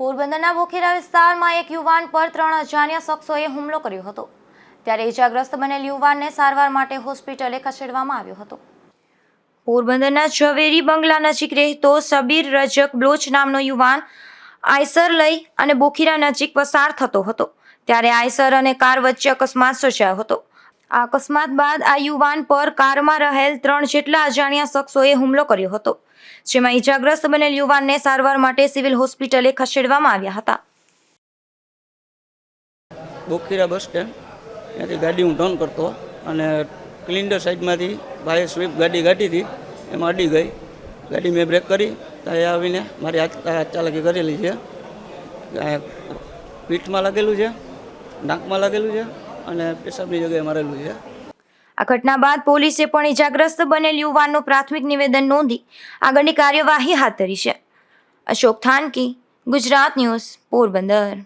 પોરબંદરના બોખેરા વિસ્તારમાં એક યુવાન પર ત્રણ અજાણ્યા શખ્સોએ હુમલો કર્યો હતો. ત્યારે ઇજાગ્રસ્ત બનેલ યુવાનને સારવાર માટે હોસ્પિટલે ખસેડવામાં આવ્યો હતો. પોરબંદરના ઝવેરી બંગલા નજીક રહેતો સબીર રજક બ્લોચ નામનો યુવાન આયસર લઈ અને બોખીરા નજીક પસાર થતો હતો. ત્યારે આયસર અને કાર વચ્ચે અકસ્માત સર્જાયો હતો. આ અકસ્માત બાદ આ યુવાન પર કારમાં રહેલ ત્રણ જેટલા અજાણ્યા શખ્સોએ હુમલો કર્યો હતો, જેમાં ઈજાગ્રસ્ત બનેલ યુવાનને સારવાર માટે સિવિલ હોસ્પિટલે ખસેડવામાં આવ્યા હતા. Bokhira bus stand. ત્યાંથી ગાડી હું ટર્ન કરતો અને ક્લિન્ડર સાઈડમાંથી ભાઈએ સ્વિફ્ટ ગાડી ગાડી હતી, એમાં અડી ગઈ. ગાડી મેં બ્રેક કરી, ત્યાં આવીને મારી હાથ હાથ ચાલાકી કરેલી છે. પીઠમાં લાગેલું છે, નાકમાં લાગેલું છે. અને પેશાબની જગ્યાએ મારેલું છે. આ ઘટના બાદ પોલીસે પણ ઈજાગ્રસ્ત બનેલ યુવાનનું પ્રાથમિક નિવેદન નોંધી આગળની કાર્યવાહી હાથ ધરી છે. અશોક થાનકી, ગુજરાત ન્યૂઝ, પોરબંદર.